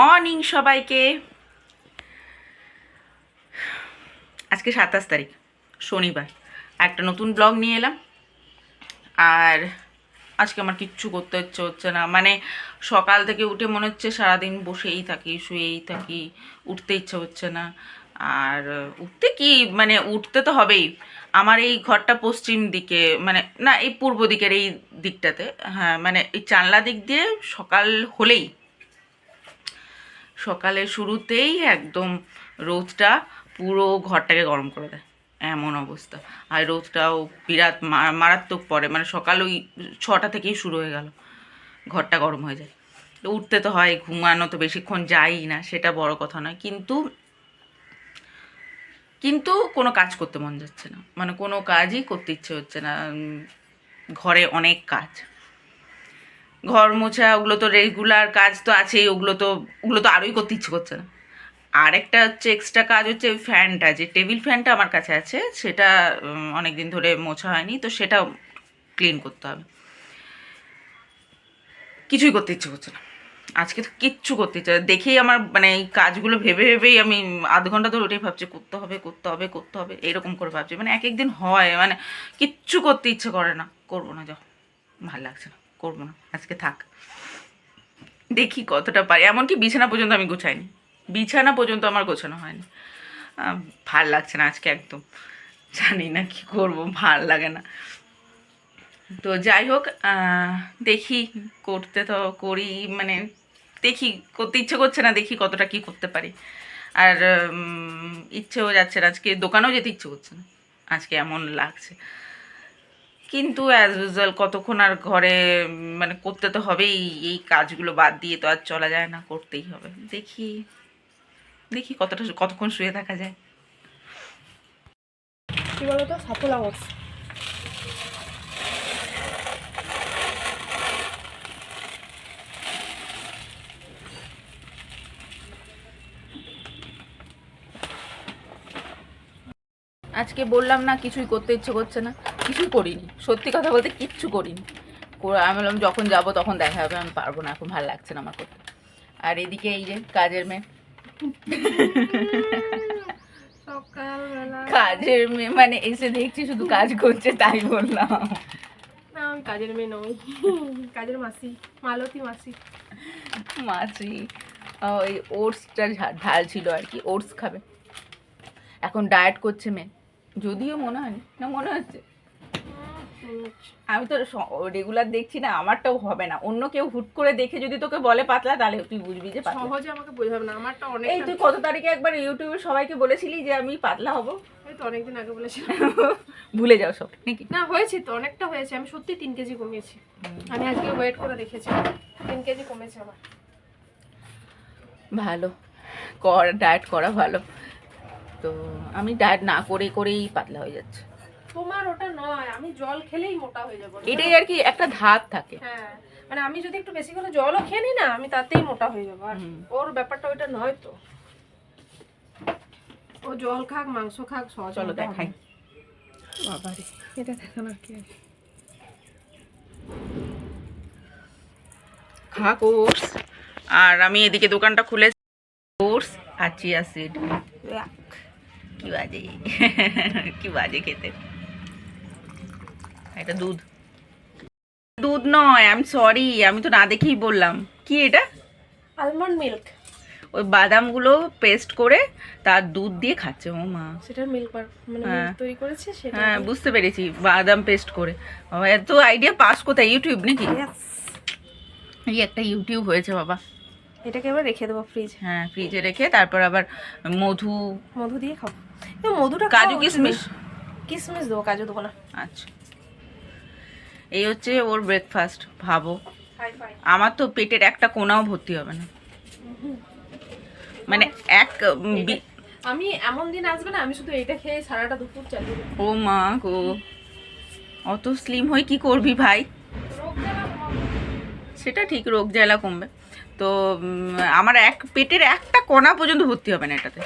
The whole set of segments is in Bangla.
মর্নিং সবাইকে। আজকে সাতাশ তারিখ, শনিবার। একটা নতুন ব্লগ নিয়ে এলাম। আর আজকে আমার কিচ্ছু করতে ইচ্ছে হচ্ছে না। মানে সকাল থেকে উঠে মনে হচ্ছে সারাদিন বসেই থাকি, শুয়েই থাকি, উঠতে ইচ্ছে হচ্ছে না। আর উঠতে কি মানে উঠতে তো হবেই। আমার এই ঘরটা পশ্চিম দিকে মানে না, এই পূর্ব দিকের এই দিকটাতে। হ্যাঁ মানে এই জানলা দিক দিয়ে সকাল হলেই সকালের শুরুতেই একদম রোদটা পুরো ঘরটাকে গরম করে দেয়। এমন অবস্থা। আর রোদটাও বিরাট মারাত্মক পড়ে। মানে সকাল ওই ছটা থেকেই শুরু হয়ে গেল। ঘরটা গরম হয়ে যায়। উঠতে তো হয়, ঘুমানো তো বেশিক্ষণ যাই না, সেটা বড় কথা নয়। কিন্তু কিন্তু কোনো কাজ করতে মন যাচ্ছে না। মানে কোনো কাজই করতে ইচ্ছে হচ্ছে না। ঘরে অনেক কাজ। ঘর মোছা, ওগুলো তো রেগুলার কাজ তো আছেই, ওগুলো তো ওগুলো তো আরোই করতে ইচ্ছে করছে না। আরেকটা হচ্ছে এক্সট্রা কাজ হচ্ছে ওই ফ্যানটা, যে টেবিল ফ্যানটা আমার কাছে আছে, সেটা অনেক দিন ধরে মোছা হয়নি, তো সেটা ক্লিন করতে হবে। কিছুই করতে ইচ্ছে করছে না। আজকে তো কিচ্ছু করতে ইচ্ছে, দেখেই আমার মানে এই কাজগুলো ভেবে ভেবেই আমি আধ ঘণ্টা ধরে ওটাই ভাবছি, করতে হবে করতে হবে করতে হবে, এরকম করে ভাবছি। মানে এক একদিন হয় মানে কিচ্ছু করতে ইচ্ছে করে না, করব না, যাও, ভালো লাগছে না। করব না, আজকে থাক। দেখি কতটা পারি। এমনকি বিছানা পর্যন্ত আমি গোছাইনি। বিছানা পর্যন্ত আমার গোছানো হয়নি। ভালো লাগছে না আজকে একদম। জানি না কি করব, ভালো লাগে না। তো যাই হোক দেখি করতে তো করি মানে দেখি, করতে ইচ্ছে করছে না, দেখি কতটা কি করতে পারি। আর ইচ্ছেও যাচ্ছে না, আজকে দোকানেও যেতে ইচ্ছে করছে না। আজকে এমন লাগছে। কিন্তু অ্যাজ ইউজুয়াল কতক্ষণ আর ঘরে মানে করতে তো হবেই এই কাজগুলো বাদ দিয়ে তো আর চলা যায় না করতেই হবে। দেখি দেখি কতটা কতক্ষণ শুয়ে থাকা যায়। কি বলতো? সাফলা আজকে বললাম না কিছুই করতে ইচ্ছে করছে না। কিছুই করিনি। সত্যি কথা বলতে কিচ্ছু করিনি। আমি বললাম যখন যাব তখন দেখা হবে আমি পারব না এখন ভালো লাগছে না আমার করতে। আর এদিকে এই যে কাজের মেয়ে। কাজের মেয়ে মানে এসে দেখছি শুধু কাজ করছে তাই বললাম। না আমি কাজের মেয়ে নই। কাজের মাসি মালতী মাসি। মাছি ওই ওটসটা ঢাল ছিল আর কি ওটস খাবে। এখন ডায়েট করছে মেয়ে। যদিও মনে হয় না মনে হচ্ছে? আমি তো রেগুলার দেখছি না আমারটাও হবে না। অন্য কেউ হুট করে দেখে যদি তোকে বলে পাতলা তাহলে তুই বুঝবি যে পাতলা। সহজে আমাকে বোঝাবে না আমারটা অনেক এই তুই কত তারিখে একবার ইউটিউবে সবাইকে বলেছিলি যে আমি পাতলা হব? এই তো অনেকদিন আগে বলেছিলাম। ভুলে যাও সব নাকি? না হয়েছে তো অনেকটা হয়েছে। আমি সত্যি তিন কেজি কমিয়েছি। আমি আজকে ওয়েট করে দেখেছি। তিন কেজি কমেছে আমার। ভালো। কর ডায়েট করা ভালো। তো আমি ডায়েট না করে করেই পাতলা হয়ে যাচ্ছে। তোমার ওটা নয় আমি জল খেলেই মোটা হয়ে যাব। এটাই আর কি একটা ধাপ থাকে। হ্যাঁ মানে আমি যদি একটু বেশি করে জলও খেয়ে নিই না আমি তাতেই মোটা হয়ে যাব। আর ওর ব্যাপারটা ওইটা নয় তো। ও জল খাক মাংস খাক সহজ চলো দেখাই। বাবারে এটা দেখানো কি? খাক ওটস। আর আমি এদিকে দোকানটা খুলে ওটস আর চিয়া সিড। কি বাজে কি বাজে খেতে। এটা দুধ। দুধ নয় আই এম সরি আমি তো না দেখেই বললাম। কি এটা? আলমন্ড মিল্ক ওই বাদামগুলো পেস্ট করে তার দুধ দিয়ে খাচ্ছে ও মা। সেটার মিল্ক মানে হ্যাঁ। তৈরি করেছে সেটা হ্যাঁ বুঝতে পেরেছি বাদাম পেস্ট করে। বাবা এত আইডিয়া পাস কোথায় ইউটিউব নাকি. এই একটা ইউটিউব হয়েছে বাবা। এটাকে এবার রেখে দেবো ফ্রিজ হ্যাঁ ফ্রিজে রেখে তারপর আবার মধু। মধু দিয়ে খাব। মধুটা কাজু কিশমিশ। কিশমিশ দেবো কাজু দেবো না। আচ্ছা। এই হচ্ছে ওর ব্রেকফাস্ট ভাবো। আমার তো পেটের একটা কোনাও ভর্তি হবে না। মানে এক আমি এমন দিন আসবে না আমি শুধু এটা খেয়ে সারাটা দুপুর চালিয়ে দেবো। ও মা গো। অত স্লিম হয়ে কি করবি ভাই। সেটা ঠিক রোগ জ্বালা কমবে। তো আমার এক পেটের একটা কণা পর্যন্ত ভর্তি হবে না এটাতে।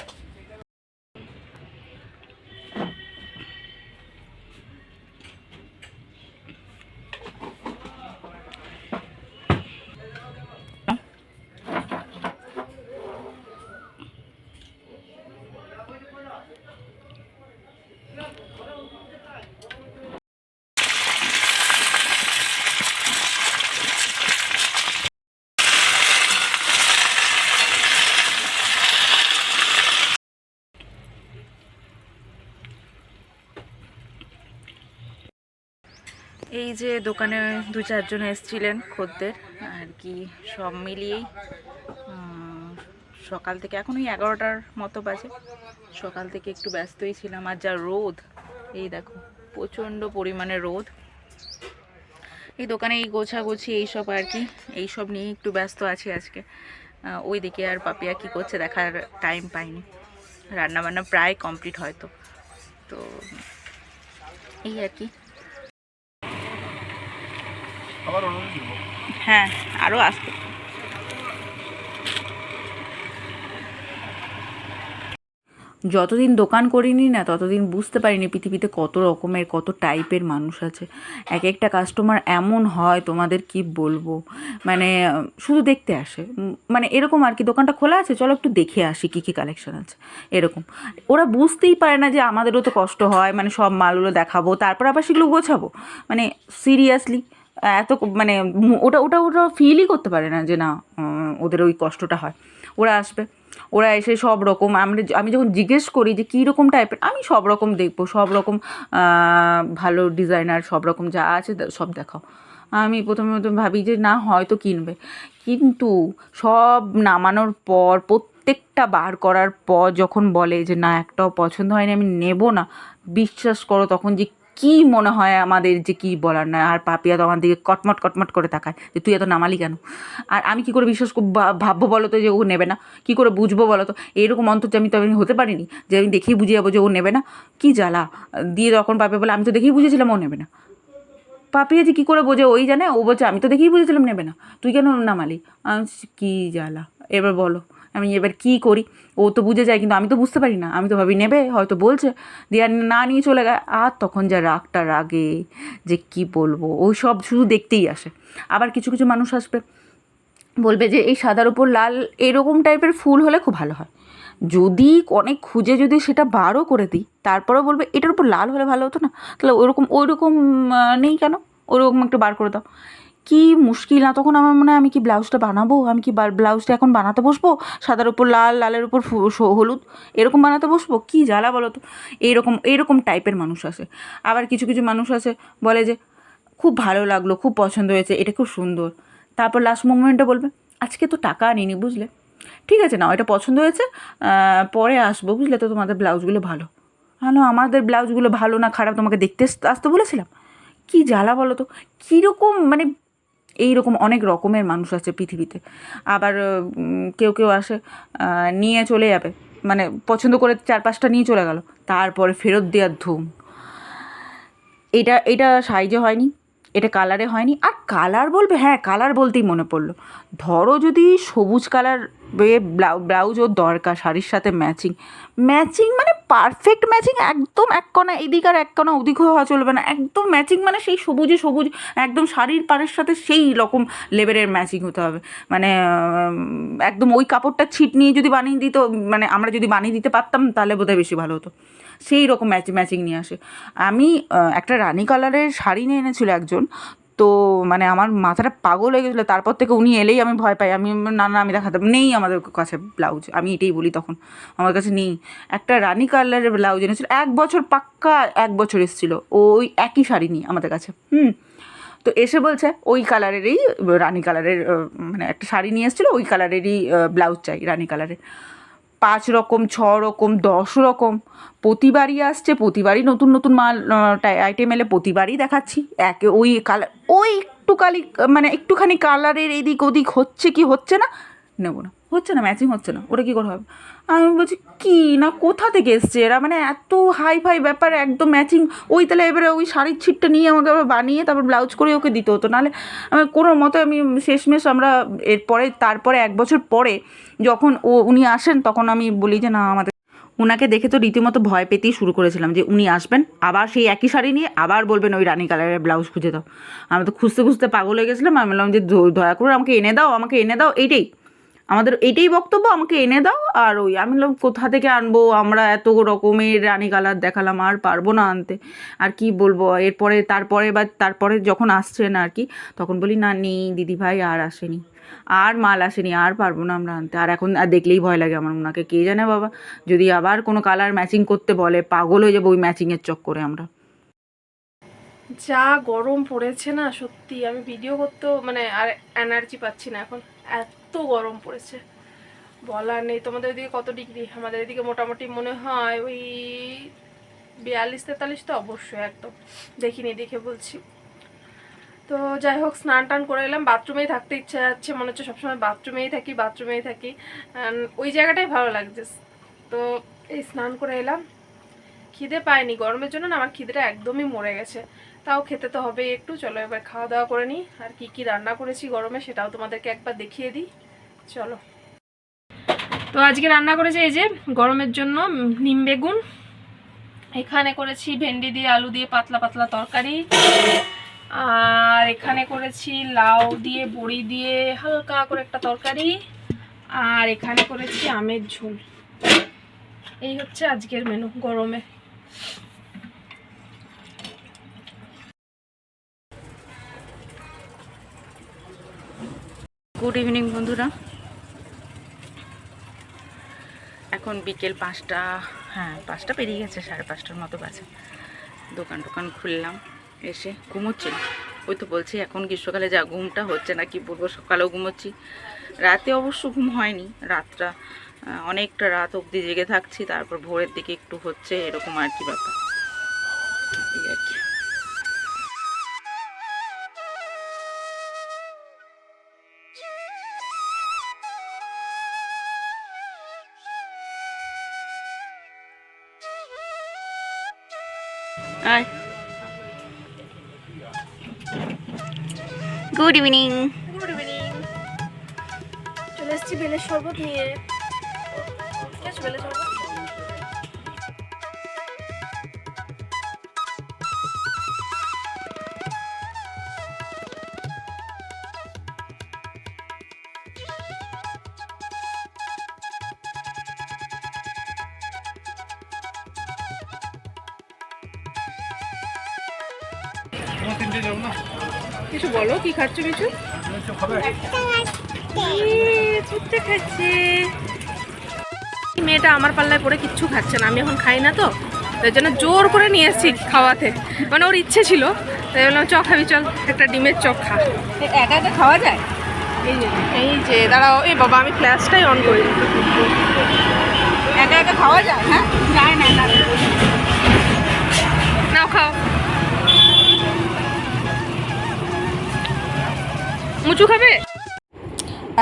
এই যে দোকানে দু চারজন এসছিলেন খদ্দের, আর কি সব মিলিয়েই সকাল থেকে এখন ওই এগারোটার মতো বাজে। সকাল থেকে একটু ব্যস্তই ছিলাম, আর যা রোদ, এই দেখো, প্রচণ্ড পরিমাণে রোদ। এই দোকানে এই গোছাগুছি এইসব আর কি এইসব নিয়ে একটু ব্যস্ত আছি আজকে। ওই দিকে আর পাপিয়া কি করছে দেখার টাইম পাইনি। রান্নাবান্না প্রায় কমপ্লিট হয়তো। তো, এই আর কি। হ্যাঁ আরও আসবে। যতদিন দোকান করিনি না, ততদিন বুঝতে পারিনি পৃথিবীতে কত রকমের, কত টাইপের মানুষ আছে। এক একটা কাস্টমার এমন হয়, তোমাদের কি বলব? মানে শুধু দেখতে আসে। মানে এরকম আর কি, দোকানটা খোলা আছে, চলো একটু দেখে আসি কী কী কালেকশন আছে। এরকম। ওরা বুঝতেই পারে না যে আমাদেরও তো কষ্ট হয় মানে সব মালগুলো দেখাবো, তারপর আবার সেগুলো গোছাবো। মানে সিরিয়াসলি এত মানে ওটা ওটা ওটা ফিলই করতে পারে না যে না ওদের ওই কষ্টটা হয়। ওরা আসবে, ওরা এসে সব রকম আমরা আমি যখন জিজ্ঞেস করি যে কী রকম টাইপের আমি সব রকম দেখব, সব রকম ভালো ডিজাইনার সব রকম যা আছে সব দেখাও। আমি প্রথমে প্রথমে ভাবি যে, না, হয়তো কিনবে। কিন্তু সব নামানোর পর, প্রত্যেকটা বার করার পর যখন বলে যে, না, একটাও পছন্দ হয়নি, আমি নেব না, বিশ্বাস করো, তখন যে কী মনে হয় আমাদের যে কী বলার নয়? আর পাপিয়া তো আমার দিকে কটমট কটমট করে তাকায় যে, তুই এত নামালি কেন? আর আমি কি করে বিশ্বাস করব ভাববো বলো তো যে, ও নেবে না? কি করে বুঝব বলো তো? এরকম অন্তর্য আমি তো আমি হতে পারিনি যে, আমি দেখেই বুঝে যাব যে, ও নেবে না। কি জ্বালা? দিয়ে তখন পাপিয়া বলে, আমি তো দেখেই বুঝেছিলাম ও নেবে না। পাপিয়া যে কী করে বোঝে, ওই জানে? ও বলছে, আমি তো দেখেই বুঝেছিলাম নেবে না। তুই কেন নামালি? আমি কী জ্বালা? এবার বলো। আমি এবার কী করি? ও তো বুঝে যায়, কিন্তু আমি তো বুঝতে পারি না। আমি তো ভাবি, নেবে, হয়তো বলছে। দিয়ে আর না নিয়ে চলে গেছে আর তখন যা রাগটা রাগে যে কি বলব? ওই সব শুধু দেখতেই আসে। আবার কিছু কিছু মানুষ আসবে, বলবে যে এই সাদার উপর লাল এরকম টাইপের ফুল হলে খুব ভালো হয়। যদি অনেক খুঁজে যদি সেটা বারও করে দিই, তারপরেও বলবে, এটার উপর লাল হলে ভালো হতো না? তাহলে ওরকম ওইরকম নেই কেন? ওরকম একটু বার করে দাও। কি মুশকিল না? তখন আমার মনে হয় আমি কি ব্লাউজটা বানাবো? আমি কি ব্লাউজটা এখন বানাতে বসবো? সাদার উপর লাল, লালের উপর হলুদ, এরকম বানাতে বসবো? কি জ্বালা বলো তো? এইরকম এইরকম টাইপের মানুষ আছে আবার কিছু কিছু মানুষ আছে বলে যে, খুব ভালো লাগল, খুব পছন্দ হয়েছে, এটা খুব সুন্দর। তারপর লাস্ট মোমেন্টে বলবে, আজকে তো টাকা আনিনি, বুঝলে? ঠিক আছে না এটা পছন্দ হয়েছে পরে আসব, বুঝলে তো তোমাদের ব্লাউজগুলো ভালো। হ্যালো আমাদের ব্লাউজগুলো ভালো না, খারাপ, তোমাকে দেখতে আসতে বলেছিলাম? কি জ্বালা বলো তো? কীরকম মানে এই রকম অনেক রকমের মানুষ আছে পৃথিবীতে। আবার কেউ কেউ আসে নিয়ে চলে যাবে। মানে পছন্দ করে চার পাঁচটা নিয়ে চলে গেল। তারপরে ফেরত দেওয়ার ধুম। এটা এটা সাইজে হয়নি। এটা কালারে হয়নি। আর কালার বলবে হ্যাঁ কালার বলতেই মনে পড়ল। ধরো যদি সবুজ কালার ব্লাউজ ওর দরকার, শাড়ির সাথে ম্যাচিং ম্যাচিং মানে পারফেক্ট ম্যাচিং একদম এক কণা এদিক আর এক কণা ওদিক হওয়া চলবে না। একদম ম্যাচিং মানে সেই সবুজে সবুজ, একদম শাড়ির পাড়ের সাথে সেই রকম লেভেলের ম্যাচিং হতে হবে। মানে একদম ওই কাপড়টা ছিট নিয়ে যদি বানিয়ে দিত মানে আমরা যদি বানিয়ে দিতে পারতাম, তাহলে বোধহয় বেশি ভালো হতো। সেই রকম ম্যাচ ম্যাচিং নিয়ে আসে। আমি একটা রানি কালারের শাড়ি নিয়ে এনেছিল একজন, তো মানে আমার মাথাটা পাগল হয়ে গেছিল। তারপর থেকে উনি এলেই আমি ভয় পাই। আমি না না, আমি দেখাতাম নেই আমাদের কাছে ব্লাউজ। আমি এটাই বলি তখন, আমার কাছে নেই। একটা রানী কালারের ব্লাউজ এনেছিল। এক বছর পাক্কা এক বছর এসেছিল। ওই একই শাড়ি নিয়ে আমাদের কাছে। হুম। তো এসে বলছে, ওই কালারেরই, রানি কালারের মানে একটা শাড়ি নিয়ে এসেছিল, ওই কালারেরই ব্লাউজ চাই, রানী কালারের। পাঁচ রকম, ছ রকম, দশ রকম। প্রতিবারই আসছে, প্রতিবারই নতুন নতুন মাল আইটেম এলে প্রতিবারই দেখাচ্ছি। একে ওই কালার ওই একটু কালি মানে একটুখানি কালারের এদিক ওদিক হচ্ছে কি হচ্ছে না, নেব না। হচ্ছে না ম্যাচিং হচ্ছে না, ওটা কী করে হবে? আমি বলছি, কি না, কোথা থেকে এসছে এরা? মানে এত হাই ফাই ব্যাপার, একদম ম্যাচিং ওই তাহলে এবারে ওই শাড়ির ছিটটা নিয়ে আমাকে আবার বানিয়ে তারপর ব্লাউজ করে ওকে দিতে হতো। নাহলে আমি কোনো মতো আমি শেষমেশ আমরা এরপরে, তারপরে এক বছর পরে যখন ও, উনি আসেন, তখন আমি বলি যে, না, আমাদের ওনাকে দেখে তো রীতিমতো ভয় পেতেই শুরু করেছিলাম যে, উনি আসবেন, আবার সেই একই শাড়ি নিয়ে আবার বলবেন ওই রানী কালারের ব্লাউজ খুঁজে দাও। আমি তো খুঁজতে খুঁজতে পাগল হয়ে গেছিলাম, আমি বললাম যে দয়া করে আমাকে এনে দাও, আমাকে এনে দাও। এইটাই। আমাদের এইটাই বক্তব্য, আমাকে এনে দাও। আর ওই আমি বললাম, কোথা থেকে আনব? আমরা এত রকমের রানী কালার দেখালাম, আর পারব না আনতে। আর কি বলব? এরপরে, তারপরে বা তারপরে যখন আসছেন আর কি, তখন বলি, না, নেই দিদি ভাই, আর আসেনি। আর মাল আসেনি, আর পারব না আমরা আনতে। আর এখন আর দেখলেই ভয় লাগে আমার, ওনাকে কে জানে বাবা? যদি আবার কোনো কালার ম্যাচিং করতে বলে, পাগল হয়ে যাব ওই ম্যাচিংয়ের চক্করে আমরা। যা গরম পড়েছে না, সত্যি। আমি ভিডিও করতেও মানে আর এনার্জি পাচ্ছি না এখন। এত গরম পড়েছে। বলার নেই, তোমাদের ওইদিকে কত ডিগ্রি আমাদের এদিকে মোটামুটি মনে হয় ওই বিয়াল্লিশ তেতাল্লিশ তো অবশ্যই একদম। দেখিনি, দেখে বলছি। তো যাই হোক, স্নান টান করে এলাম, বাথরুমেই থাকতে ইচ্ছা যাচ্ছে, মনে হচ্ছে সবসময় বাথরুমেই থাকি বাথরুমেই থাকি। ওই জায়গাটাই ভালো লাগছে। তো এই স্নান করে এলাম। খিদে পাইনি গরমের জন্য না আমার খিদেটা একদমই মরে গেছে। তাও খেতে তো হবে একটু। চলো এবার খাওয়া দাওয়া করে নিই। আর কি কি রান্না করেছি গরমে সেটাও তোমাদেরকে একবার দেখিয়ে দিই। চলো। তো আজকে রান্না করেছি এই যে গরমের জন্য নিম বেগুন। এখানে করেছি ভেন্ডি দিয়ে, আলু দিয়ে পাতলা পাতলা তরকারি। আর এখানে করেছি লাউ দিয়ে, বড়ি দিয়ে হালকা করে একটা তরকারি। আর এখানে করেছি আমের ঝোল। এই হচ্ছে আজকের মেনু গরমে। গুড ইভিনিং বন্ধুরা। এখন বিকেল পাঁচটা হ্যাঁ পাঁচটা পেরিয়ে গেছে, সাড়ে পাঁচটার মতো বাজে। দোকান টোকান খুললাম, এসে ঘুমোচ্ছি ওই তো বলছি, এখন গ্রীষ্মকালে যা ঘুমটা হচ্ছে না, কি বলব, সকালেও ঘুমোচ্ছি। রাতে অবশ্য ঘুম হয়নি, রাতটা অনেকটা রাত অবধি জেগে থাকছি, তারপর ভোরের দিকে একটু হচ্ছে, এরকম আর কি ব্যাপার। আয় গুড ইভিনিং গুড ইভিনিং চলে এসেছি বেলের শরবত নিয়ে। বেলের শরবত। কিছু বলো কি খাচ্ছ কিছু? ছুটতে খাচ্ছে? মেয়েটা আমার পাল্লায় পড়ে কিচ্ছু খাচ্ছে না আমি এখন খাই না তো তাই জন্য জোর করে নিয়ে এসেছি খাওয়াতে। মানে ওর ইচ্ছে ছিল তাই বললাম চ খাবি চল একটা ডিমের চক খা। একা একা খাওয়া যায়? এই যে এই যে দাঁড়াও এই বাবা আমি ফ্ল্যাশটাই অন করি। একা একা খাওয়া যায় হ্যাঁ? যায় না না। নাও খাও। মুচু খাবে?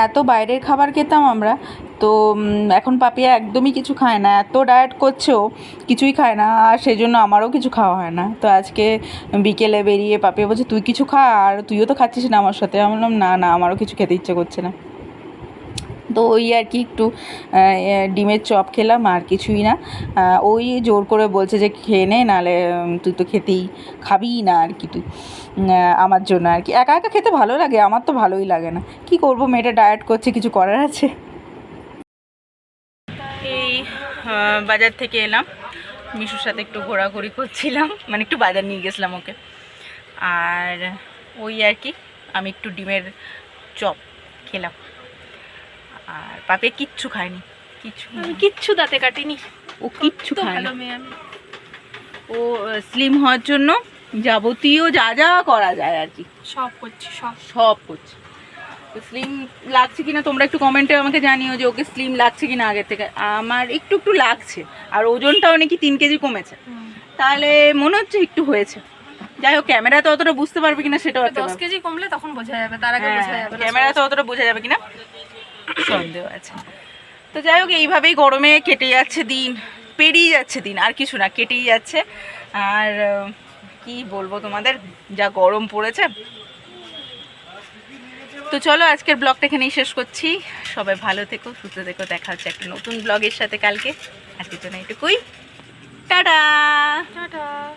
এত বাইরের খাবার খেতাম আমরা, তো এখন পাপিয়া একদমই কিছু খায় না। এত ডায়েট করছেও কিছুই খায় না, আর সেই জন্য আমারও কিছু খাওয়া হয় না। তো আজকে বিকেলে বেরিয়ে পাপিয়া বলছে, তুই কিছু খা, আর তুইও তো খাচ্ছিস না আমার সাথে। আমি বললাম, না না, আমারও কিছু খেতে ইচ্ছে করছে না। তো ওই আর কি একটু ডিমের চপ খেলাম আর কিছুই না। ওই জোর করে বলছে যে খেয়ে নে নাহলে তুই তো খেতেই খাবিই না আর কি তুই আমার জন্য আর কি। একা একা খেতে ভালো লাগে, আমার তো ভালোই লাগে না। কি করব, মেয়েটা ডায়েট করছে, কিছু করার আছে? এই বাজার থেকে এলাম। মিশুর সাথে একটু ঘোরাঘুরি করছিলাম। মানে একটু বাজার নিয়ে গেছিলাম ওকে। আর ওই আর কি, আমি একটু ডিমের চপ খেলাম। আর পাপে কিচ্ছু খায়নি। কিচ্ছু আমি কিচ্ছু দাঁতে কাটিনি। ও কিচ্ছু খায় ভালো না মেয়ে আমি। ও স্লিম হওয়ার জন্য যাবতীয় যা যা করা যায় আর কি। সব করছি সব। সব করছে। তো স্লিম লাগছে কিনা তোমরা একটু কমেন্টে আমাকে জানিও যে ওকে স্লিম লাগছে কিনা আগের থেকে। আমার একটু একটু লাগছে। আর ওজনটাও নাকি তিন কেজি কমেছে। তাহলে মনে হচ্ছে একটু হয়েছে। যাই হোক ক্যামেরা তো অতটা বুঝতে পারবে কিনা সেটাও দশ। কেজি কমলে তখন বোঝা যাবে তার আগে হ্যাঁ, বোঝা যাবে না। ক্যামেরাতে অতটা বোঝা যাবে কিনা? সন্দেহ আছে। তো যাই হোক, এইভাবেই গরমে কেটে যাচ্ছে দিন, পেরিয়ে যাচ্ছে দিন, আর কিছু না, কেটেই যাচ্ছে। আর কি বলব তোমাদের, যা গরম পড়েছে। তো চলো, আজকের ব্লগটা এখানেই শেষ করছি। সবাই ভালো থেকো, সুস্থ থেকো। দেখা হচ্ছে একটা নতুন ব্লগের সাথে কালকে। আজকের জন্য এটুকুই। টাটা! টাটা!